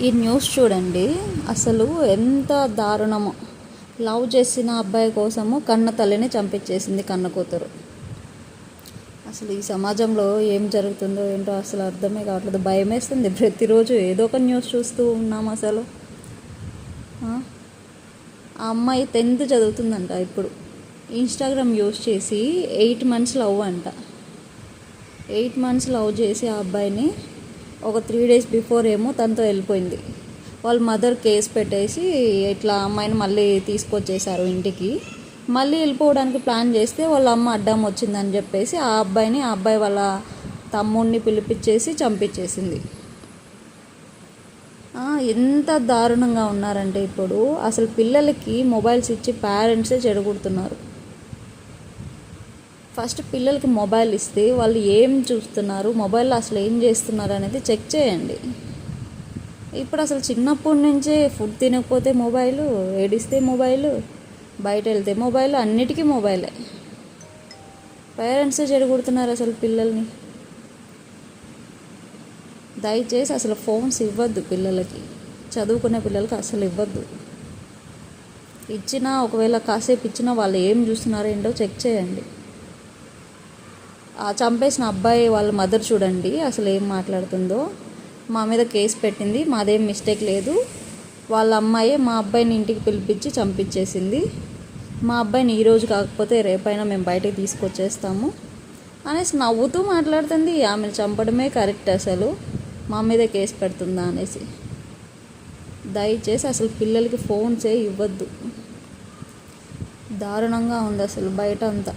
ఈ న్యూస్ చూడండి. అసలు ఎంత దారుణమో. లవ్ చేసిన అబ్బాయి కోసము కన్న తల్లిని చంపించేసింది కన్న కూతురు. అసలు ఈ సమాజంలో ఏం జరుగుతుందో ఏంటో అసలు అర్థమే కావట్లేదు. భయం వేస్తుంది ప్రతిరోజు ఏదో ఒక న్యూస్ చూస్తూ ఉన్నాం అసలు. ఆ? ఆ అమ్మాయి టెన్త్ చదువుతుందంట ఇప్పుడు. ఇన్స్టాగ్రామ్ యూస్ చేసి ఎయిట్ మంత్స్ లవ్ అంట. ఎయిట్ మంత్స్ లవ్ చేసి ఆ అబ్బాయిని ఒక త్రీ డేస్ బిఫోర్ ఏమో తనతో వెళ్ళిపోయింది. వాళ్ళ మదర్ కేసు పెట్టేసి ఇట్లా అమ్మాయిని మళ్ళీ తీసుకొచ్చేసారు ఇంటికి. మళ్ళీ వెళ్ళిపోవడానికి ప్లాన్ చేస్తే వాళ్ళ అమ్మ అడ్డం వచ్చిందని చెప్పేసి ఆ అబ్బాయిని ఆ అబ్బాయి వాళ్ళ తమ్ముడిని పిలిపించేసి చంపించేసింది. ఎంత దారుణంగా ఉన్నారంటే ఇప్పుడు అసలు పిల్లలకి మొబైల్స్ ఇచ్చి పేరెంట్సే చెడగొడుతున్నారు. ఫస్ట్ పిల్లలకి మొబైల్ ఇస్తే వాళ్ళు ఏం చూస్తున్నారు మొబైల్లో అసలు ఏం చేస్తున్నారు అనేది చెక్ చేయండి. ఇప్పుడు అసలు చిన్నప్పటి నుంచే ఫుడ్ తినకపోతే మొబైలు ఏడిస్తే మొబైలు బయట వెళ్తే మొబైల్ అన్నిటికీ మొబైలే. పేరెంట్సే చెడగొడుతున్నారు అసలు పిల్లల్ని. దయచేసి అసలు ఫోన్స్ ఇవ్వద్దు పిల్లలకి. చదువుకునే పిల్లలకి అసలు ఇవ్వద్దు. ఇచ్చినా ఒకవేళ కాసేపు ఇచ్చినా వాళ్ళు ఏం చూస్తున్నారో ఏంటో చెక్ చేయండి. చంపేసిన అబ్బాయి వాళ్ళ మదర్ చూడండి అసలు ఏం మాట్లాడుతుందో. మా మీద కేసు పెట్టింది మాదేం మిస్టేక్ లేదు. వాళ్ళ అమ్మాయి మా అబ్బాయిని ఇంటికి పిలిపించి చంపించేసింది. మా అబ్బాయిని ఈరోజు కాకపోతే రేపైనా మేము బయటకు తీసుకొచ్చేస్తాము అనేసి నవ్వుతూ మాట్లాడుతుంది. ఆమెను చంపడమే కరెక్ట్ అసలు. మా మీద కేసు పెడుతుందా అనేసి. దయచేసి అసలు పిల్లలకి ఫోన్సే ఇవ్వద్దు. దారుణంగా ఉంది అసలు బయట అంతా.